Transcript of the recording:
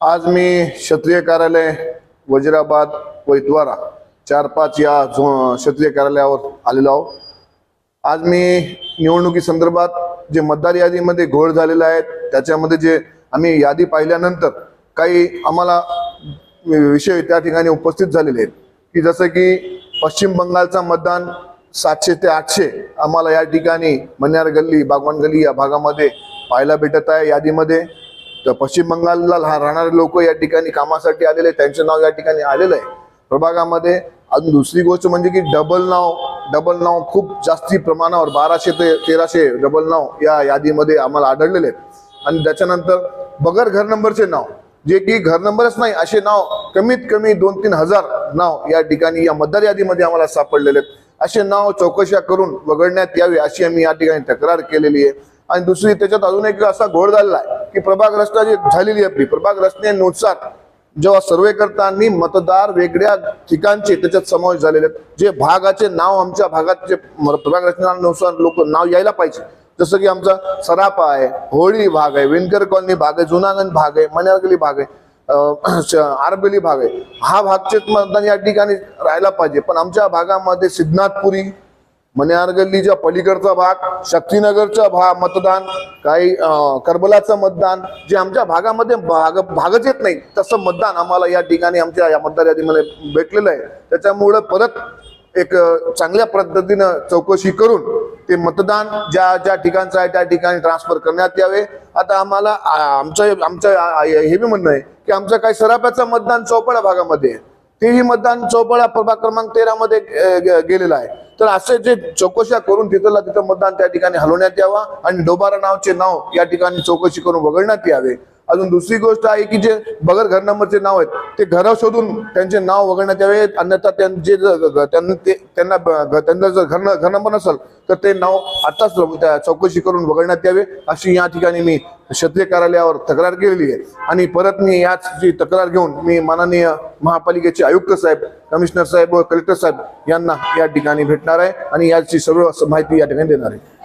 आज मी क्षत्रिय कार्यालय वजिराबाद वैद्वारा चार पाच या झो क्षत्रिय कार्यालयावर आलेलो आहोत आज मी निवडणुकीसंदर्भात जे मतदार यादीमध्ये घोळ झालेला आहे त्याच्यामध्ये जे आम्ही यादी पाहिल्यानंतर काही आम्हाला विषय त्या ठिकाणी उपस्थित झालेले आहेत. की जसं की पश्चिम बंगालचा मतदान सातशे ते आठशे आम्हाला या ठिकाणी मन्यार गल्ली बागवान गल्ली या भागामध्ये पाहायला भेटत आहे यादीमध्ये. पश्चिम बंगालला राहणारे लोक या ठिकाणी कामासाठी आलेले आहेत. त्यांचं नाव या ठिकाणी आलेलं आहे. प्रभागामध्ये अजून दुसरी गोष्ट म्हणजे की डबल नाव डबल नाव खूप जास्ती प्रमाणावर बाराशे ते तेराशे डबल नाव या यादीमध्ये आम्हाला आढळलेले आहेत. आणि त्याच्यानंतर बगर घर नंबरचे नाव जे की घर नंबरच नाही असे नाव कमीत कमी दोन तीन हजार नाव या ठिकाणी या मतदार यादीमध्ये आम्हाला सापडलेले आहेत. असे नाव चौकशा करून वगळण्यात यावे अशी आम्ही या ठिकाणी तक्रार केलेली आहे. आणि दुसरी त्याच्यात अजून एक असा घोळ झालेला आहे. की प्रभाग रचना जी झालेली आहे आपली प्रभाग रचनेनुसार जेव्हा सर्वे करताना मतदार वेगळ्या ठिकाणचे त्याच्यात समावेश झालेले आहेत. जे भागाचे नाव आमच्या भागात जे म- प्रभाग रचनेनुसार लोक नाव यायला पाहिजे. जसं की आमचा सरापा आहे होळी भाग आहे विणकर कॉलनी भाग आहे जुनागंज भाग आहे मन्यारगली भाग आहे श- आरबेली भाग आहे. हा भागचे मतदान या ठिकाणी राहायला पाहिजे. पण आमच्या भागामध्ये सिद्धनाथपुरी मन्यार गल्लीच्या पलीकडचा भाग शक्तीनगरचा भाग मतदान काही करबलाचं मतदान जे आमच्या भागामध्ये भाग भागच येत नाही तसं मतदान आम्हाला या ठिकाणी आमच्या या मतदार यादीमध्ये भेटलेलं आहे. त्याच्यामुळं परत एक चांगल्या पद्धतीनं चौकशी करून ते मतदान ज्या ज्या ठिकाणचं आहे त्या ठिकाणी ट्रान्सफर करण्यात यावे. आता आम्हाला आमचं आमचं हे बी म्हणणं आहे की आमचं काही सराफ्याचं मतदान चौपडा भागामध्ये आहे. तेही मतदान चौपडा प्रभाग क्रमांक तेरा मध्ये गेलेला गेलेलं आहे. तर असे जे चौकशा करून तिथला तिथं मतदान त्या ठिकाणी हलवण्यात यावा आणि डोबारा नावचे नाव या ठिकाणी चौकशी करून वगळण्यात यावे. अजून दुसरी गोष्ट आहे की जे बगर घर नंबरचे नाव आहेत ते घरं शोधून त्यांचे नाव वगळण्यात यावे अन्यथा त्यांचे त्यांना ते त्यांना ब- त्यांना जर घर घर नंबर नसेल तर ते नाव आताच त्या चौकशी करून वगळण्यात यावे. अशी या ठिकाणी मी क्षेत्रीय कार्यालयावर तक्रार केलेली आहे. आणि परत मी याच जी तक्रार घेऊन मी माननीय महापालिकेचे आयुक्त साहेब कमिशनर साहेब व कलेक्टर साहेब यांना या ठिकाणी भेटणार आहे. आणि याची सर्व माहिती या ठिकाणी देणार आहे.